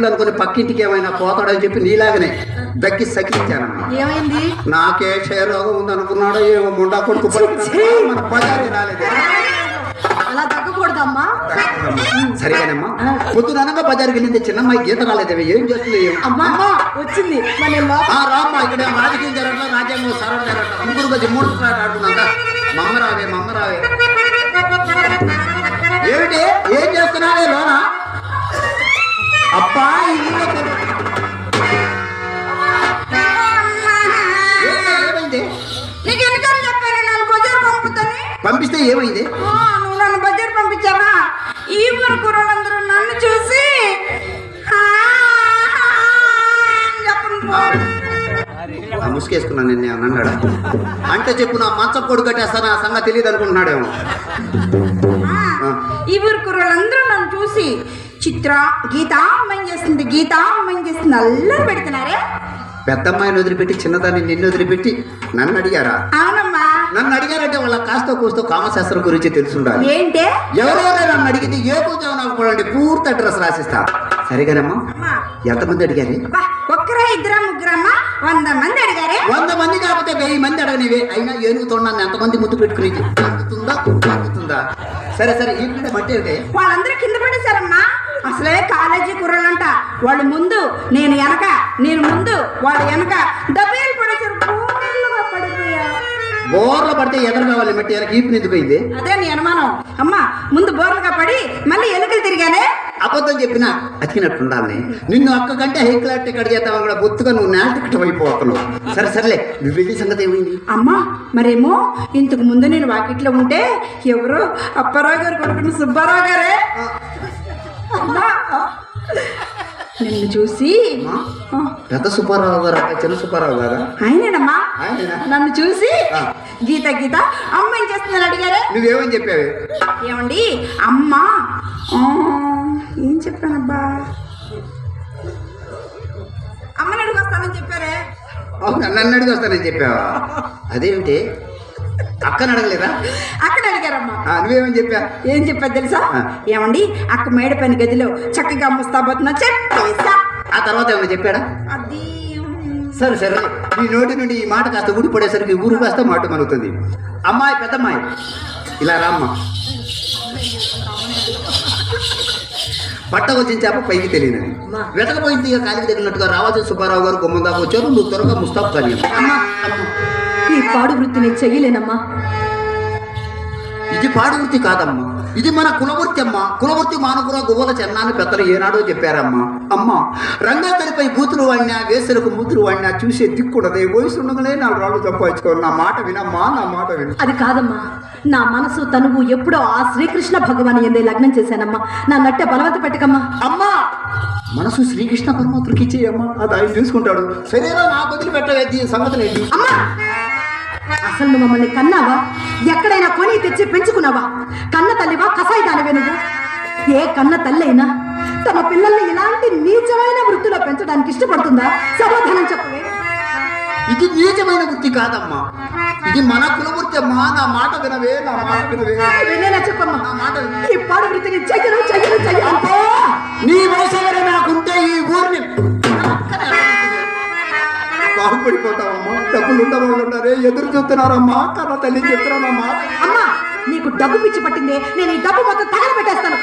ఇల్లు అనుకుని పక్కింటికి ఏమైనా పోతాడని చెప్పి నీలాగనే దక్కి సకిలించానమ్మా ఏమైంది? నాకే క్షయరోగం ఉందనుకున్నాడో ఏమో ముండా కొడుకు! మన బజారు అలా తగ్గకూడదమ్మా. సరేగానమ్మా. పొద్దుననగా బజారుకి వెళ్ళింది చిన్నమ్మాయి గీత రాలేదేవి ఏం చేస్తుంది? అమ్మా వచ్చింది. రామ్మ ఇక్కడ రాజకీయం జరగట్లా రాజ్యాంగం సరళ జరగట్లా. ముగ్గురు మూడు మమ్మరావే మమ్మరావే ఏమిటి? ఏం చేస్తున్నావే లోన? బజార్ పంపుతాని? పంపిస్తే ఏమైంది నువ్వు నన్ను బజార్ పంపించావా? ఈ ఊరు కుర్రోళ్ళందరూ నన్ను చూసి ముసుకేసుకున్నాను నేను అన్నాడు అంటే చెప్పు నా మంచం పొడి కట్టేస్తాను? ఆ సంగతి తెలియదు అనుకుంటున్నాడేమో. ఈ ఊరు కుర్రోళ్ళందరూ నన్ను చూసి చిత్ర గీత చేస్తుంది గీత చేస్తుంది అల్లరి పెడుతున్నారే? పెద్దమ్మాయిని వదిలిపెట్టి చిన్నదాన్ని నిన్ను వదిలిపెట్టి నన్ను అడిగారా? అవునమ్మా. నన్ను అడిగారంటే వాళ్ళ కాస్త కూస్తో కామశాస్త్రం గురించి తెలుసుండాలి. ఏంటే? ఎవరైనా నన్ను అడిగితే ఏ పూజ పూర్తి అడ్రస్ రాసిస్తా. సరిగానమ్మా. ఎంతమంది అడిగారు? ఒక్కరా ఇద్దరా ముగ్గురమ్మా? వంద మంది అడిగారే? వంద మంది కాకపోతే వెయ్యి మంది అడగనివే. అయినా ఏనుగుతున్నాను ఎంతమంది ముద్దు పెట్టుకుని అందుతుందా అందుతుందా సరే సరే పిల్ల మట్టి వాళ్ళందరూ కింద పడేశారమ్మా. అసలే కాలేజీ కుర్రలంట. వాళ్ళు ముందు నేను వెనక నేను ముందు వాళ్ళు వెనక. డబ్బేలు పడిపోయా బోర్లు పడితే ఎదురు కావాలి మట్టి వెనక ఈపు నిందిపోయింది అదే నీ అనుమానం. అమ్మా ముందు బోర్లుగా పడి మళ్ళీ ఎలుకలు తిరిగానే? అబద్ధం చెప్పినా అతికినట్టు ఉండాలని నిన్ను అక్క కంటే హై క్లాస్ టికెట్ చేద్దామని కూడా బొత్తుగా నువ్వు నేల టికెట్ అయిపోతున్నావు. సరే సరేలే నువ్వు వెళ్ళి సంగతి ఏమైంది? అమ్మా మరేమో? ఇంతకు ముందు నేను వాకిట్లో ఉంటే ఎవరు అప్పారావు గారు కొడుకుని సుబ్బారావు గారే? నిన్ను చూసి పెద్ద సుబ్బారావు గారు చిన్న సుబ్బారావు గారా? ఆయనేనమ్మా. ఆయనేనా? నన్ను చూసి. గీత గీత అమ్మ ఏం చేస్తుందని అడిగారే? నువ్వేమని చెప్పావే? ఏమండి? అమ్మ. ఏం చెప్పానబ్బా? అమ్మని అడుగు వస్తానని చెప్పారే. నన్ను అడిగి వస్తానని చెప్పావా? అదేమిటి? అక్కని అడగలేదా అక్కడ అడిగారమ్మా. నువ్వేమని చెప్పా? ఏం చెప్పారు తెలుసా. ఏమండి అక్క మేడ పైన గదిలో చక్కగా ముస్తాబోతున్నా చెప్పేసా ఆ తర్వాత ఏమైనా చెప్పాడా? అది సరే సరే. నీ నోటి నుండి ఈ మాట కాస్త ఊడి పడేసరికి ఊరు కాస్త మాట మలుగుతుంది అమ్మాయి పెద్దమ్మాయి. ఇలా రామ్మ. పట్ట వచ్చిన చేప పైకి తెలియనది వెతకపోయింది కాలికి తగిలినట్టుగా రావాల్సిన సుబ్బారావు గారు గుమ్మం దాకా వచ్చారు. నువ్వు త్వరగా ముస్తాబు కానీ అమ్మా. ఈ పాడు వృత్తిని చెయ్యలేనమ్మా. ఇది పాడు వృత్తి కాదమ్మా. ఇది మన కులవృత్తి అమ్మా. కులవృత్తి మానకుల గువ్వల చెన్నాన్ని పెద్దలు ఏనాడో చెప్పారమ్మా. అమ్మా రంగస్థలిపై బూతులు వాడినా వేసలకు మూతులు వాడినా చూసే దిక్కుడదే వయసు ఉండగానే నా రాళ్ళు సంపాదించుకోవాలి. నా మాట వినమ్మా నా మాట విను. అది కాదమ్మా. నా మనసు తనువు ఎప్పుడో ఆ శ్రీకృష్ణ భగవాన్ ఎందే లగ్నం చేశానమ్మా. నా నట్టె బలవంత పెట్టకమ్మా. అమ్మా! మనసు శ్రీకృష్ణ పరమాత్మకి ఇచ్చేయమ్మా. అది ఆయన చూసుకుంటాడు. శరీరం నా బదులు పెట్టవేది సంగతి ఏంటి అమ్మా! అసలు మమ్మల్ని కన్నావా? ఎక్కడైనా కొని తెచ్చి పెంచుకున్నావా? కన్న తల్లివా కసాయి దానివే నువ్వు ఏ కన్న తల్లి అయినా తమ పిల్లల్ని ఇలాంటి నీచమైన వృత్తిలో పెంచడానికి ఇష్టపడుతుందా? సమాధానం చెప్పవే. ఇది నీచమైన వృత్తి కాదమ్మా. ఇది మన కులవృత్తి. అమ్మా నా మాట వినవే నా మాట వినవే. చెప్పమ్మా. నా మాట. ఈ పాడు వృత్తిని చెయ్యను చెయ్యను చెయ్యను! నీ వయసు నాకుంటే ఈ ఊరిని బాగుపడిపోతావమ్మా డబ్బులు ఉండవాళ్ళు ఉన్నారే ఎదురు చూస్తున్నారమ్మా. కన్న తల్లి చెప్తున్నానమ్మా అమ్మా నీకు డబ్బు పిచ్చి పట్టిందే. నేను ఈ డబ్బు మొత్తం తగలబెట్టేస్తాను.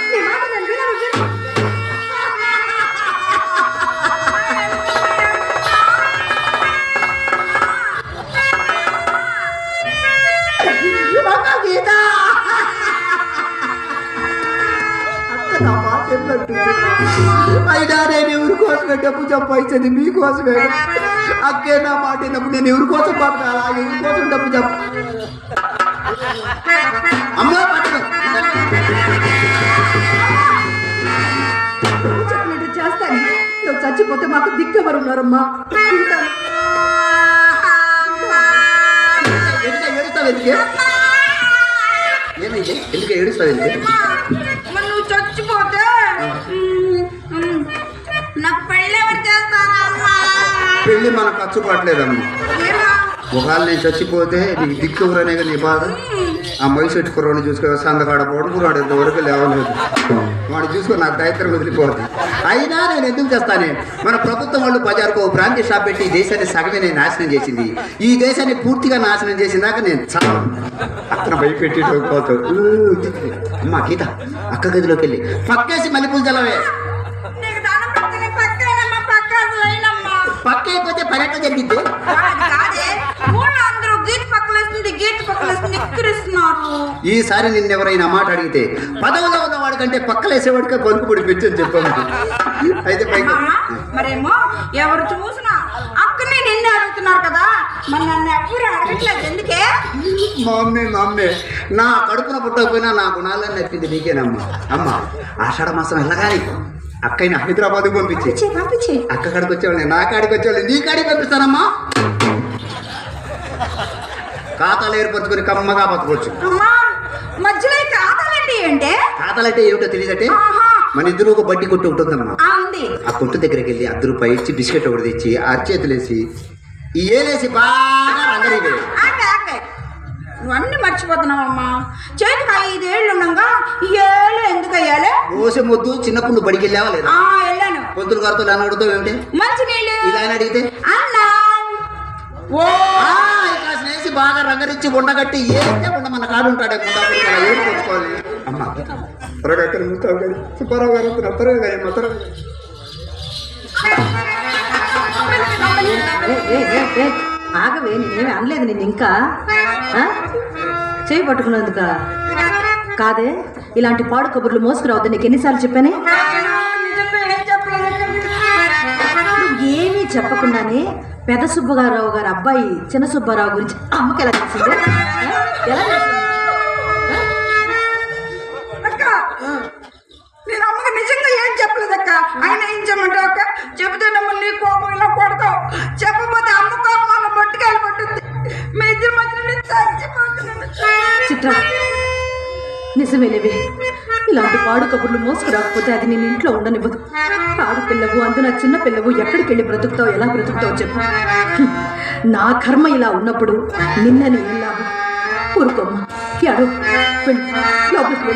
కోసమే డబ్బు సంపాదించేది మీకోసమే. అక్కే నా మాట విన్నప్పుడు నేను ఎవరి కోసం బతకాలా? ఎవరి కోసం డబ్బు అమ్మా చెప్పినట్టు చేస్తాను. నువ్వు చచ్చిపోతే మాకు దిక్కెవరు ఉన్నారమ్మా. ఎందుకు ఏడుస్తావు ఎందుకే? ఏమైంది ఎందుకు ఏడుస్తావు ఎందుకే? పెళ్ళి మనకు ఖర్చు ఒకవేళ నేను చచ్చిపోతే నీకు దిక్కు ఎవరనే నీ బాధ? ఆ మైసెట్టు కుర్రాడు చూసుకో సందకాడ పడుకున్నాడు ఇంతవరకు లేవలేదు వాడు చూసుకొని నాకు దైత్రం వదిలిపోతుంది అయినా నేను ఎందుకు చేస్తానే? మన ప్రభుత్వం వాళ్ళు బజార్కు ఓ బ్రాంతి షాప్ పెట్టి ఈ దేశాన్ని సగమే నేను నాశనం చేసింది. ఈ దేశాన్ని పూర్తిగా నాశనం చేసినాక నేను చాలా అతను భయపెట్టి పోతావు అమ్మ గీత అక్క గదిలోకి వెళ్ళి. పక్కేసి మల్లెపూలు చల్లవే. పక్క అయిపోతే పర్యటన జరిగింది. కాదు ఊళ్ళో అందరూ గీత గీత పక్కలేస్తుంది ఎక్కిరిస్తున్నారు. ఈసారి నిన్ను ఎవరైనా మాట అడిగితే పదవిలో ఉన్నవాడి కంటే పక్కలేసేవాడికే పలుకు పొడి పెంచని చెప్పాను అయితే పైకి మరేమో ఎవరు చూసినా అక్కనే నిన్ను అడుగుతున్నారు కదా. మరి నన్ను ఎవరు అడగట్లేదు ఎందుకే? మా అమ్మే మా అమ్మే నా కడుపున పుట్టకపోయినా నా గుణాలను నెప్పింది నీకేనమ్మా. అమ్మ ఆషాఢ మాసం వెళ్ళగాని అక్కని హైదరాబాద్కి పంపించి. అక్క కాడికి వచ్చేవాళ్ళని నా కాడికి వచ్చేవాళ్ళని నీ కాడికి పంపిస్తానమ్మా. ఖాతాలు ఏర్పరచుకొని కమ్మగా బతకొచ్చు. మధ్యలో అంటే? ఖాతాలంటే ఏమిటో తెలియదంటే మన ఇద్దరు ఒక బడ్డీ కొట్టు ఉంటుందమ్మా. ఆ కొట్టు దగ్గరికి వెళ్ళి అర్ధ రూపాయి ఇచ్చి బిస్కెట్ ఒకటి తెచ్చి అరచేతులేసి ఈ ఏలేసి బాగా ఆగే నువ్వు అన్ని మర్చిపోతున్నావమ్మా చేతికి ఐదేళ్ళు ఉండగా ఈ ఏళ్ళు ఎందుకు అయ్యాలి ఓసే మొద్దు చిన్నప్పుడు బడికి వెళ్ళావా లేదా ఆ వెళ్ళాను పొద్దుల గారితో ఇలా అడుగుతావు ఏమిటి మంచి నీళ్ళు ఇలా అడిగితే అన్నా ఓ స్నేసి బాగా రంగరించి ఉండగట్టి ఏస్తే ఉండ మన కాడు ఉంటాడే అమ్మ త్వరగా ముస్తావు సుబ్బారావు గారు. త్వరగా త్వరగా ఏ, ఆగవే నేనేమి అనలేదు నేను ఇంకా ఆ? చేయి పట్టుకున్నందుక. కాదే ఇలాంటి పాడు కబుర్లు మోసుకురావద్దు నీకు ఎన్నిసార్లు చెప్పానే? ఏమీ చెప్పకుండానే పెద్ద సుబ్బగారావు గారి అబ్బాయి చిన్న సుబ్బారావు గురించి అమ్మకి ఎలా తెలిసింది? ఎలా నేను అమ్మకి నిజంగా ఏం చెప్పలేదు ఆయన ఏం చెప్పమంటావు అక్క? చెబితేనేమో నీ కోపం ఇలా కొడతావు. చెప్పకపోతే అమ్మ కోపం నిజమేలేవే ఇలాంటి పాడు కబుర్లు మోసుకురాకపోతే అది నేను ఇంట్లో ఉండనివ్వదు. ఆడపిల్లవు అందున చిన్న పిల్లవు ఎక్కడికి వెళ్ళి బ్రతుకుతావు ఎలా బ్రతుకుతావు చెప్పు. నా కర్మ ఇలా ఉన్నప్పుడు నిన్నని ఏం ఊరుకోమ్మ. ఎడు లోపలికి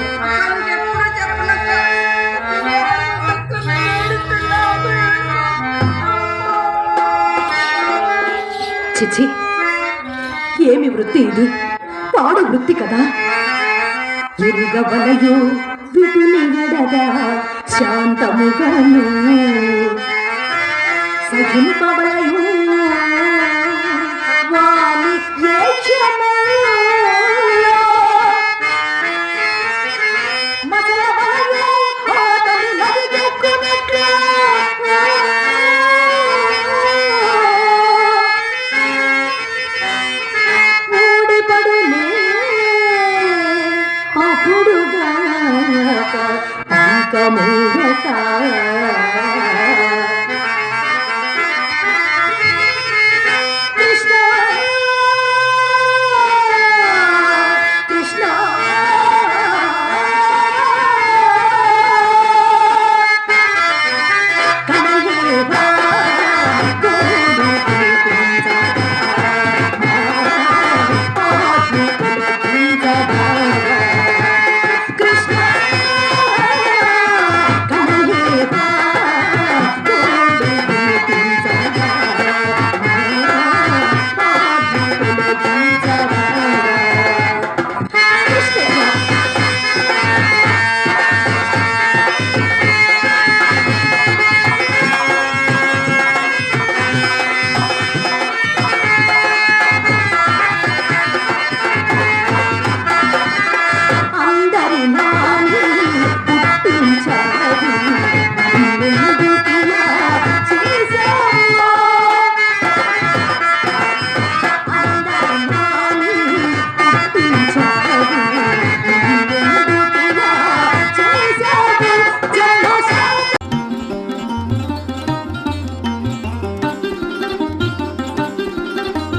చిచి ఏమి వృత్తి ఇది? పాడు వృత్తి కదా. ఎరుగవలయో విటుని శాంతముగను. సహింపవలయో